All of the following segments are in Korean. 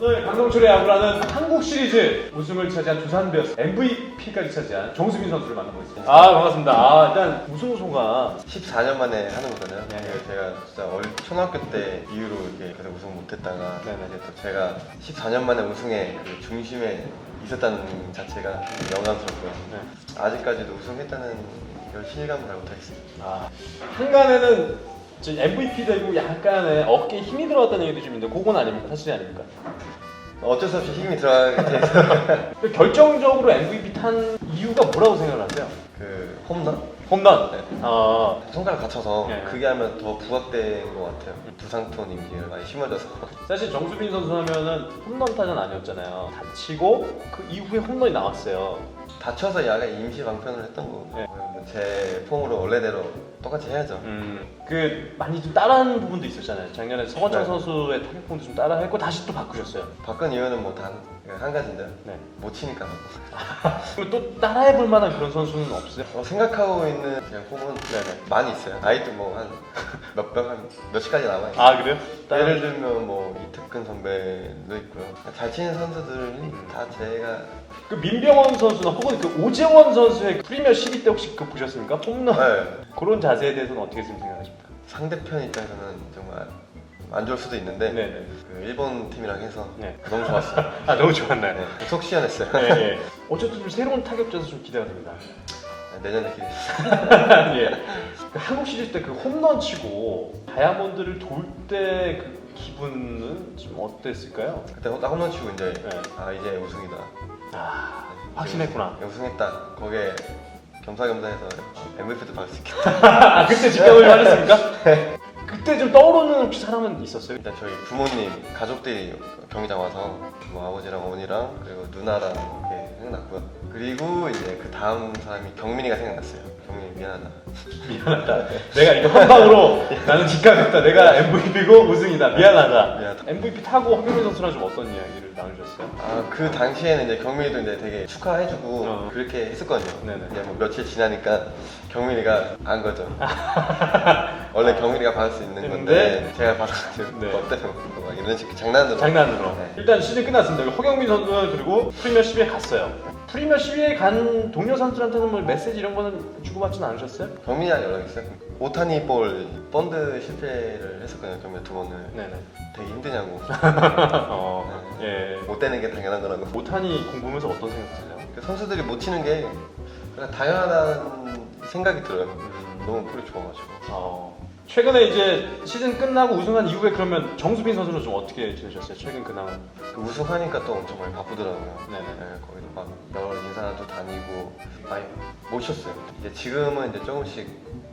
오늘 강동철의 야구라는 한국 시리즈 우승을 차지한 두산 베어스 MVP까지 차지한 정수빈 선수를 만나보겠습니다. 아 반갑습니다. 아 일단 우승 소가 14년 만에 하는 거잖아요. 네. 그래서 제가 진짜 어릴 초등학교 때 이후로 이렇게 계속 우승 못했다가 네, 네. 이제 또 제가 14년 만에 우승의 그 중심에 있었다는 자체가 영광스럽고요. 네. 아직까지도 우승했다는 걸 실감을 잘 못하겠습니다. 아, 한간에는 저 MVP 되고 약간의 어깨에 힘이 들어갔다는 얘기도 좀 있는데 그건 아닙니까? 사실이 아닙니까? 어쩔 수 없이 힘이 들어가게 돼서 근데 결정적으로 MVP 탄 이유가 뭐라고 생각을 하세요? 그 홈런? 홈런. 네. 아 손가락 다쳐서 네. 그게 하면 더 부각된 것 같아요. 부상톤 이미지를 많이 심어져서 사실 정수빈 선수 하면은 홈런 타전 아니었잖아요. 다치고 그 이후에 홈런이 나왔어요. 다쳐서 약간 임시 방편을 했던 거고 네. 뭐제 폼으로 원래대로 똑같이 해야죠. 음, 그 많이 좀 따라하는 부분도 있었잖아요. 작년에 서건창 네. 선수의 타격폼도 좀 따라했고 다시 또 바꾸셨어요. 바꾼 이유는 뭐단 한 가지인데요. 네. 못 치니까. 그럼 또 따라해 볼 만한 그런 선수는 없어요? 어, 생각하고 있는 제 폼은 네네. 많이 있어요. 아이도 뭐한 몇백 한 몇십까지 남아 있어요. 아 그래요? 예를 들면 뭐 이특근 선배도 있고요. 잘 치는 선수들이 다 제가 그 민병헌 선수나 혹은 그 오재원 선수의 프리미어 12때 혹시 그 보셨습니까? 홈런 네, 그런 자세에 대해서는 어떻게 좀 생각하십니까? 상대편 입장에서는 정말 안 좋을 수도 있는데 네네. 그 일본 팀이랑 해서 네. 너무 좋았어요. 아 너무 좋았나요? 네, 속 시원했어요. 네. 네. 어쨌든 좀 새로운 타격자도 좀 기대가 됩니다. 내년에 기대. 예. 그 한국 시리즈 때 그 홈런 치고 다이아몬드를 돌 때 그 기분은 좀 어땠을까요? 그때 나 홈런 치고 이제 네. 아 이제 우승이다. 아 확신했구나. 네, 우승했다. 거기에 겸사겸사해서 MVP도 받을 수 있겠다. 아 그때 직감을 하셨습니까? 그때 좀 떠오르는 혹시 사람은 있었어요? 일단 저희 부모님 가족들이 경기장 와서 뭐 아버지랑 어머니랑 그리고 누나랑 생각났고요. 그리고 이제 그 다음 사람이 경민이가 생각났어요. 경민이 미안하다. 미안하다. 내가 이거 한 방으로 나는 직감했다. 내가 MVP고 우승이다. 미안하다. 미안하다. MVP 타고 황경민 선수랑 좀 어떤 이야기를 나누셨어요? 아 그 당시에는 이제 경민이도 이제 되게 축하해주고 어. 그렇게 했었거든요. 네네. 이제 뭐 며칠 지나니까 경민이가 안 거죠. 원래 경민이가 받을 수 있는 건데? 제가 받아가지고 네. 너 때문에 막 이런 식으로 장난으로. 장난으로. 네. 일단 시즌 끝났습니다. 허경민 선수는 그리고 프리미어 10위에 갔어요. 프리미어 10위에 간 동료 선수들한테는 뭐 메시지 이런 거는 주고받지는 않으셨어요? 경민이랑 연락 있어요. 오타니 볼 펀드 실패를 했었거든요. 경민 두 번을. 네네. 되게 힘드냐고. 어, 예. 못 되는 게 당연한 거라고. 모탄이 공부하면서 어떤 생각 드세요? 그 선수들이 못 치는 게 그냥 당연하다는 생각이 들어요. 음. 너무 볼이 좋아가지고. 어, 최근에 이제 시즌 끝나고 우승한 이후에 그러면 정수빈 선수는 좀 어떻게 지내셨어요? 최근 근황은? 그 우승하니까 또 엄청 많이 바쁘더라고요. 네네. 네, 거기도 막 여러 인사도 다니고 많이 모셨어요. 이제 지금은 이제 조금씩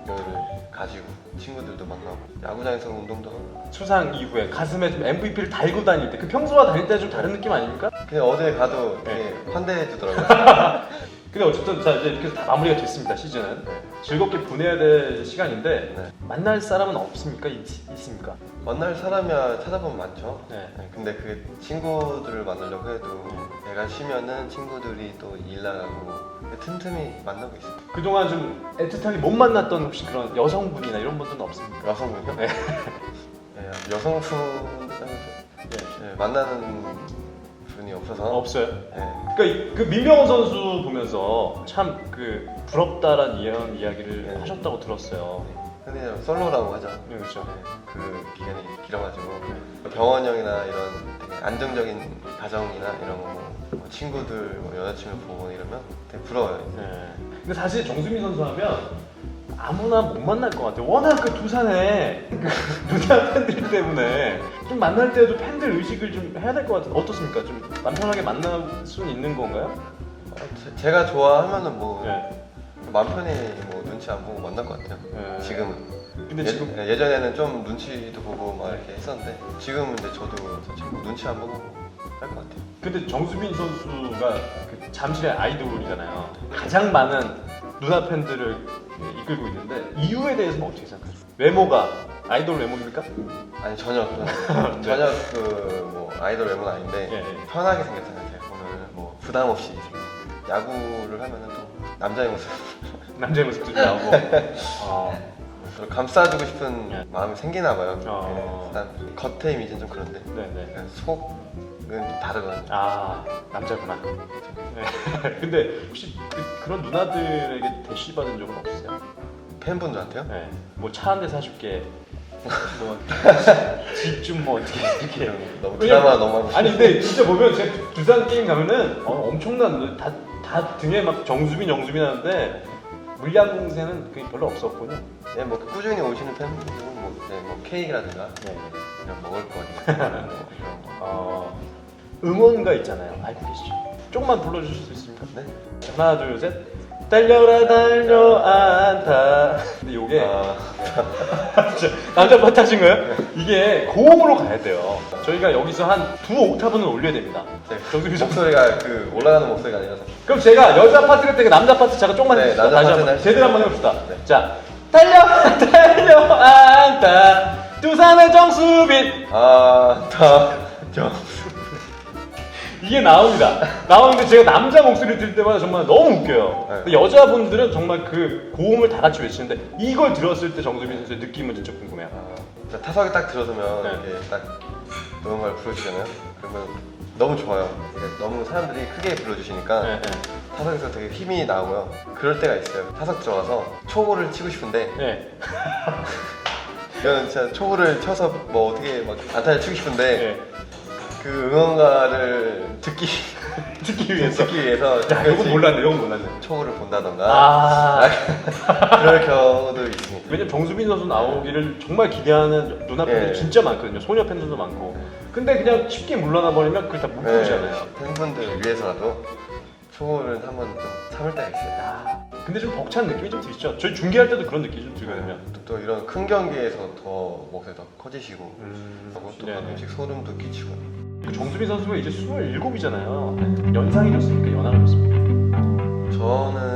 여유를 가지고 친구들도 만나고 야구장에서 운동도 하고. 수상 이후에 가슴에 좀 MVP를 달고 다닐 때 그 평소와 다닐 때 좀 다른 느낌 아닙니까? 그냥 어딜 가도 네. 환대해 주더라고요. 근데 어쨌든 자 이제 이렇게 다 마무리가 됐습니다 시즌은 네. 즐겁게 보내야 될 시간인데 네. 만날 사람은 없습니까? 있, 있습니까? 만날 사람이야 찾아보면 많죠. 네. 네, 근데 그 친구들을 만나려고 해도 내가 쉬면은 친구들이 또 일 나가고 틈틈이 만나고 있어요. 그동안 좀 애틋하게 못 만났던 혹시 그런 여성분이나 이런 분들은 없습니까? 여성분요? 네. 네, 여성분 예. 네, 만나는 없어서 없어요. 네. 그러니까 이- 그 민병헌 선수 보면서 참 그 부럽다란 이런 이야기를 네. 하셨다고 들었어요. 흔히 솔로라고 하죠. 네, 그렇죠. 네, 그 기간이 길어가지고 병원 형이나 이런 되게 안정적인 가정이나 이런 거, 뭐 친구들, 뭐 여자친구 보고 이러면 되게 부러워요. 네. 근데 사실 정수민 선수 하면 아무나 못 만날 것 같아요. 워낙 그 두산에 그 누나 팬들 때문에 좀 만날 때도 팬들 의식을 좀 해야 될 것 같은데 어떻습니까? 좀맘 편하게 만날 수는 있는 건가요? 어, 제- 제가 좋아하면은 뭐 네. 맘 편히 뭐 눈치 안 보고 만날 것 같아요. 네. 지금은. 근데 예, 지금 예, 예전에는 좀 눈치도 보고 막 이렇게 했었는데 지금은 이제 저도 사실 뭐 눈치 안 보고 할 것 같아요. 근데 정수빈 선수가 그 잠실의 아이돌이잖아요. 가장 많은 누나 팬들을 이끌고 있는데 이유에 대해서는 어떻게 생각하세요? 외모가 아이돌 외모입니까? 아니 전혀 그런 전혀 그 뭐 아이돌 외모는 아닌데 예, 예. 편하게 생겼어요. 제가 보면은 뭐 부담 없이. 야구를 하면은 또 남자의 모습. 남자의 모습도 나오고. 어. 감싸주고 싶은 네. 마음이 생기나 봐요. 어. 네, 사람 겉의 이미지는 좀 그런데 네네. 그냥 좀 다르거든요. 아 남자구나. 네. 근데 혹시 그, 런 누나들에게 대시 받은 적은 없으세요? 팬분들한테요? 네. 뭐 차 한 대 사줄게. 뭐집 좀뭐 어떻게 이렇게. 너무 드라마 너무 하고 아니 근데 진짜 보면 제가 두산 게임 가면은 어, 엄청난 다, 다 등에 막 정수빈 정수빈 하는데 물량 공세는 그게 별로 없었군요. 네, 뭐 꾸준히 오시는 팬분들은 뭐, 네, 뭐 케이크라든가 네. 그냥 먹을 거 뭐 이런 거. 어, 응원가 있잖아요. 알고 계시죠? 조금만 불러주실 수 있습니까? 네? 하나 둘 셋. 달려라 달려 안타. 근데 요게 아, 진짜 남자 파트 하신 거예요? 이게 고음으로 가야 돼요. 저희가 여기서 한 두 옥타브는 올려야 됩니다. 네, 정수빈 씨. 목소리가 그 올라가는 목소리가 아니라서 그럼 제가 여자 파트 할 때 남자 파트 제가 조금만 네, 해봅시다. 남자 다시 파트는 한번 할 수 제대로 있어요. 한번 해봅시다. 네. 자, 달려 달려 안타 두산의 정수빈 아, 다, 저, 이게 나옵니다. 나오는데 제가 남자 목소리 들을 때마다 정말 너무 웃겨요. 네. 근데 여자분들은 정말 그 고음을 다 같이 외치는데 이걸 들었을 때 정수빈 선수의 느낌은 진짜 궁금해요. 아, 자, 타석에 딱 들어서면 네. 이렇게 딱 누군가를 불러주잖아요. 그러면 너무 좋아요. 그러니까 너무 사람들이 크게 불러주시니까 네, 네. 타석에서 되게 힘이 나오고요. 그럴 때가 있어요. 타석 들어와서 초구를 치고 싶은데 네. 이건 진짜 초구를 쳐서 뭐 어떻게 막 안타를 치고 싶은데 네. 그 응원가를 듣기 듣기 위해서. 듣기 위해서 야, 이건 몰랐네, 이건 몰랐네. 초구를 본다던가 아. 그럴 경우도 있습니다. 왜냐면 정수빈 선수 나오기를 정말 기대하는 누나 팬들이 예. 진짜 많거든요. 소녀 팬들도 많고. 근데 그냥 쉽게 물러나 버리면 그걸 다못 부르잖아요. 네, 팬분들 위해서라도 초구를 한번 좀 참을 때가 있어요. 아, 근데 좀 벅찬 느낌이 좀 드시죠? 저희 중계할 때도 그런 느낌이 좀 들거든요. 또, 또 이런 큰 경기에서 더 목소리 더 커지시고 음, 하고 또 네네. 가끔씩 소름도 끼치고 그 정수빈 선수가 이제 27이잖아요. 연상이 좋습니까? 연하가 좋습니까? 저는